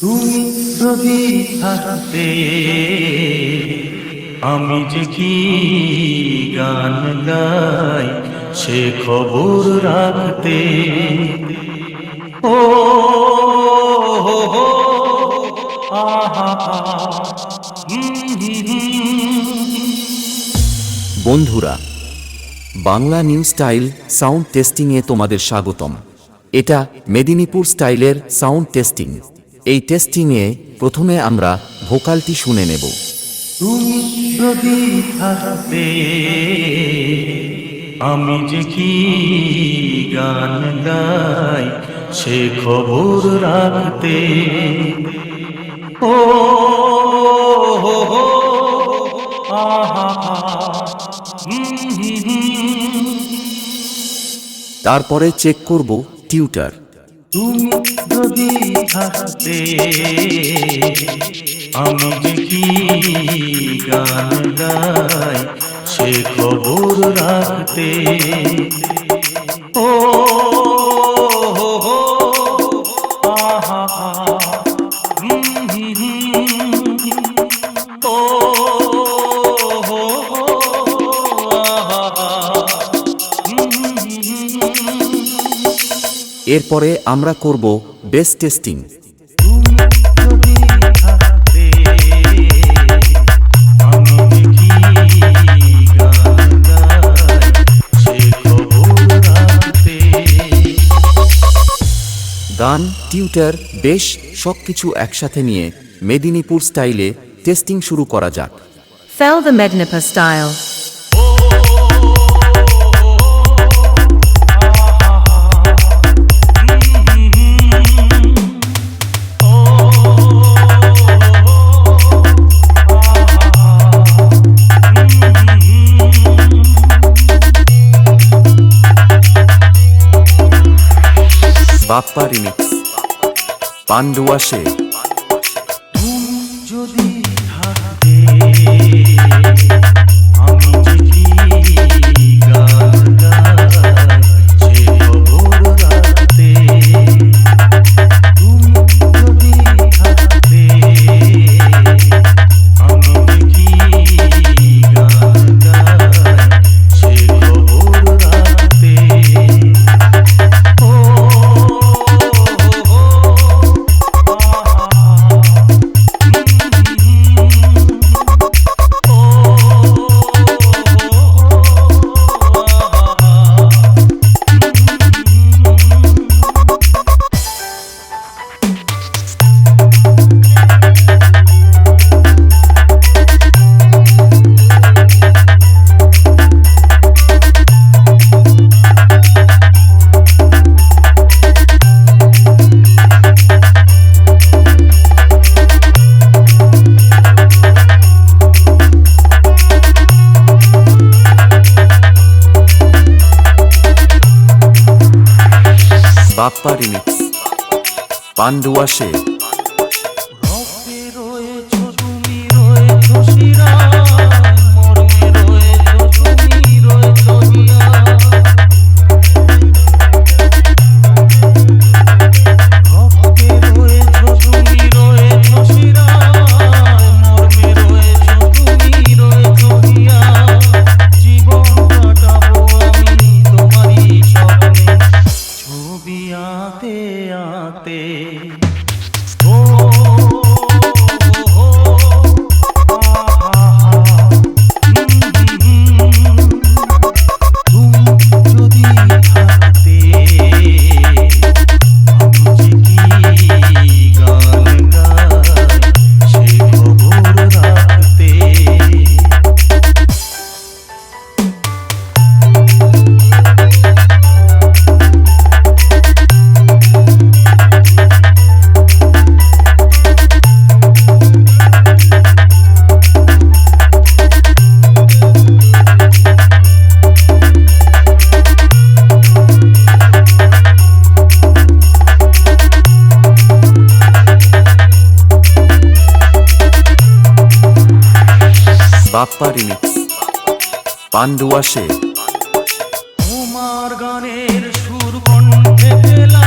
তুমি যদি থাকতে, আমি যে কি গান গাই, সে খবর রাখতে। ও। বন্ধুরা, বাংলা নিউ স্টাইল সাউন্ড টেস্টিংয়ে তোমাদের স্বাগতম। এটা মেদিনীপুর স্টাইলের সাউন্ড টেস্টিং। এই টেস্টিংয়ে প্রথমে আমরা ভোকালটি শুনে নেব। তুমি যদি থাকতে আমি যে কি গান গাই সে খবর রাখতে। ও। তারপরে চেক করব টিউটার। তুমি যদি থাকতে আমি যে কি গান গাই সে খবর রাখতে? ও আহা, হুম, হুম, এরপরে আমরা করব বেস টেস্টিং গান, টিউটার, বেশ সব কিছু একসাথে নিয়ে মেদিনীপুর স্টাইলে টেস্টিং শুরু করা যাক Fell the Mednipa style. Bappa remix. Pandua সে যদি থাকতে বাপ্পা রিমিক্স। পান্ডুয়া সে মর্মে রয়েছ তুমি রয়েছো আঁতে ও বাপ্পা রিমিক্স পান্ডু আসে গানের সুর কণ্ঠে পেলাম